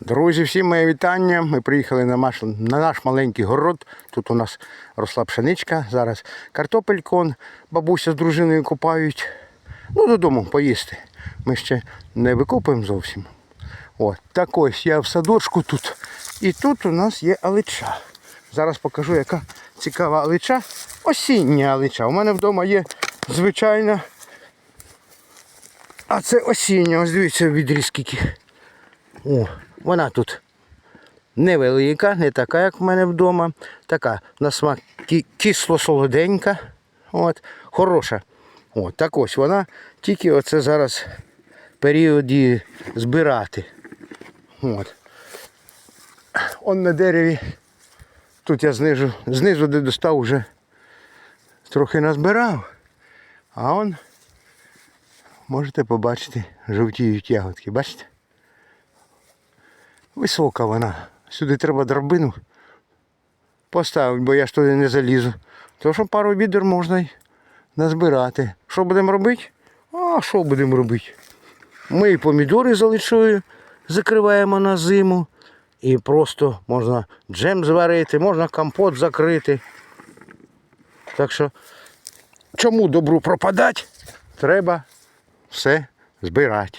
Друзі, всім моє вітання. Ми приїхали на наш, на наш маленький город. Тут у нас росла пшеничка. Зараз картопельку он бабуся з дружиною копають. Ну, додому поїсти. Ми ще не викопуємо зовсім. От, так ось я в садочку тут. І тут у нас є алича. Зараз покажу, яка цікава алича. Осіння алича. У мене вдома є звичайна. А це осіння. Ось дивіться відрізки. О, вона тут невелика, не така, як в мене вдома. Така на смак кисло-солоденька. От, хороша. От, так ось вона тільки оце зараз період її збирати. От. Он на дереві. Тут я знизу, знизу де достав вже трохи назбирав. А он можете побачити жовтіють ягодки. Бачите? Висока вона. Сюди треба драбину поставити, бо я ж туди не залізу. То що пару відер можна й назбирати. Що будемо робити? А що будемо робити? Ми і помідори залишою закриваємо на зиму. І просто можна джем зварити, можна компот закрити. Так що, чому добру пропадати? Треба все збирати.